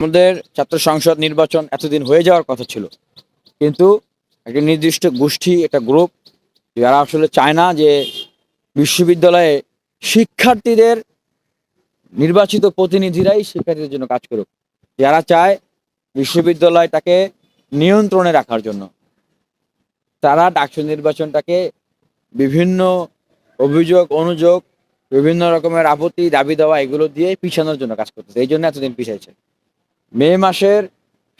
আমাদের ছাত্র সংসদ নির্বাচন এতদিন হয়ে যাওয়ার কথা ছিল। কিন্তু একটা নির্দিষ্ট গোষ্ঠী, একটা গ্রুপ, যারা আসলে চায় না যে বিশ্ববিদ্যালয়ে শিক্ষার্থীদের নির্বাচিত প্রতিনিধিরাই শিক্ষার্থীদের জন্য কাজ করুক। যারা চায় বিশ্ববিদ্যালয়টাকে নিয়ন্ত্রণে রাখার জন্য। তারা ডাকসু নির্বাচনটাকে বিভিন্ন অভিযোগ, অনুযোগ, বিভিন্ন রকমের আপত্তি দাবি দেওয়া এগুলো দিয়ে পিছানোর জন্য কাজ করতেছে। এই জন্য এতদিন পিছাইছে। মে মাসের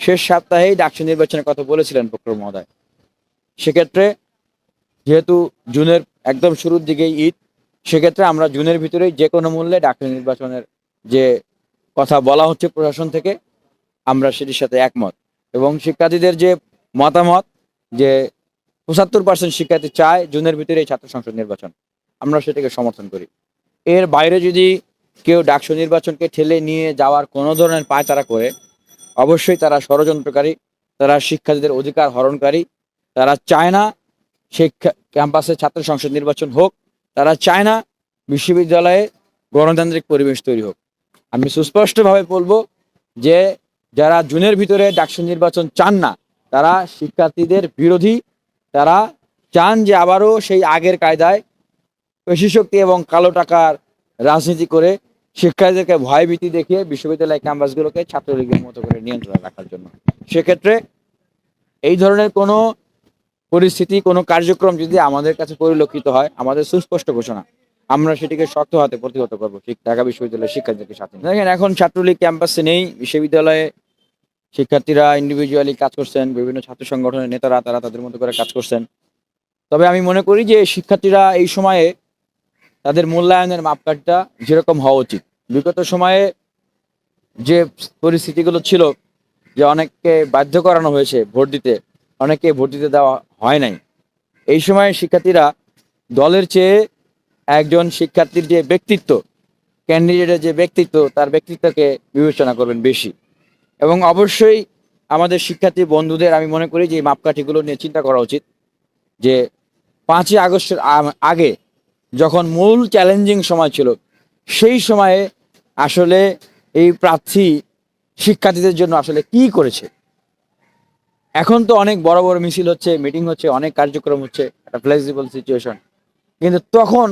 শেষ সপ্তাহেই ডাকসু নির্বাচনের কথা বলেছিলেন ফখরুল মহোদয়। সেক্ষেত্রে যেহেতু জুনের একদম শুরুর দিকেই ঈদ, সেক্ষেত্রে আমরা জুনের ভিতরেই যে কোনো মূল্যে ডাকসু নির্বাচনের যে কথা বলা হচ্ছে প্রশাসন থেকে, আমরা সেটির সাথে একমত। এবং শিক্ষার্থীদের যে মতামত যে পঁচাত্তর পার্সেন্ট শিক্ষার্থী চায় জুনের ভিতরে ছাত্র সংসদ নির্বাচন, আমরা সেটাকে সমর্থন করি। এর বাইরে যদি কেউ ডাকসু নির্বাচনকে ঠেলে নিয়ে যাওয়ার কোনো ধরনের পায় তারা করে, অবশ্যই তারা ষড়যন্ত্রকারী, তারা শিক্ষার্থীদের অধিকার হরণকারী, তারা চায় না শিক্ষা ক্যাম্পাসে ছাত্র সংসদ নির্বাচন হোক, তারা চায় না বিশ্ববিদ্যালয়ে গণতান্ত্রিক পরিবেশ তৈরি হোক। আমি সুস্পষ্টভাবে বলব যে যারা জুনের ভিতরে ডাকসু নির্বাচন চান না, তারা শিক্ষার্থীদের বিরোধী, তারা চান যে আবারও সেই আগের কায়দায় পেশি শক্তি এবং কালো টাকার রাজনীতি করে শিক্ষার্থীদেরকে ভয়ভীতি দেখিয়ে বিশ্ববিদ্যালয় ক্যাম্পাসগুলোকে ছাত্রলীগের মতো করে নিয়ন্ত্রণে রাখার জন্য। সেক্ষেত্রে এই ধরনের কোনো পরিস্থিতি, কোনো কার্যক্রম যদি আমাদের কাছে পরিলক্ষিত হয়, আমাদের সুস্পষ্ট ঘোষণা, আমরা সেটিকে শক্ত হাতে প্রতিহত করব ঢাকা বিশ্ববিদ্যালয়ের শিক্ষার্থীদের সাথে। দেখেন, এখন ছাত্রলীগ ক্যাম্পাসে নেই, বিশ্ববিদ্যালয়ে শিক্ষার্থীরা ইন্ডিভিজুয়ালি কাজ করছেন, বিভিন্ন ছাত্র সংগঠনের নেতারা, তারা তাদের মতো করে কাজ করছেন। তবে আমি মনে করি যে শিক্ষার্থীরা এই সময়ে তাদের মূল্যায়নের মাপকাঠিটা যেরকম হওয়া উচিত। বিগত সময়ে যে পরিস্থিতিগুলো ছিল, যে অনেককে বাধ্য করানো হয়েছে ভোট দিতে, অনেককে ভোট দিতে দেওয়া হয় নাই, এই সময়ে শিক্ষার্থীরা দলের চেয়ে একজন শিক্ষার্থীর যে ব্যক্তিত্ব ক্যান্ডিডেটের যে ব্যক্তিত্ব, তার ব্যক্তিত্বকে বিবেচনা করবেন বেশি। এবং অবশ্যই আমাদের শিক্ষার্থী বন্ধুদের আমি মনে করি যে এই মাপকাঠিগুলো নিয়ে চিন্তা করা উচিত, যে পাঁচই আগস্টের আগে যখন মূল চ্যালেঞ্জিং সময় ছিল, সেই সময়ে আসলে এই প্রার্থী শিক্ষার্থীদের জন্য আসলে কি করেছে? এখন তো অনেক বড় বড় মিছিল হচ্ছে মিটিং হচ্ছে, অনেক কার্যক্রম হচ্ছে, একটা ফ্লেক্সিবল সিচুয়েশন কিন্তু তখন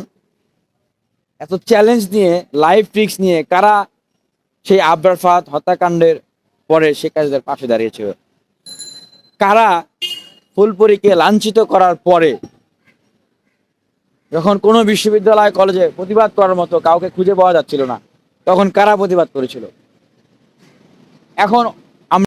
এত চ্যালেঞ্জ নিয়ে লাইফ ট্রিক্স নিয়ে কারা সেই আবরার ফাহাদ হত্যাকাণ্ডের পরে শিক্ষার্থীদের পাশে দাঁড়িয়েছিল? কারা ফুলপুরিকে লাঞ্ছিত করার পরে যখন কোনো বিশ্ববিদ্যালয়, কলেজে প্রতিবাদ করার মতো কাউকে খুঁজে পাওয়া যাচ্ছিল না, তখন কারা প্রতিবাদ করেছিল? এখন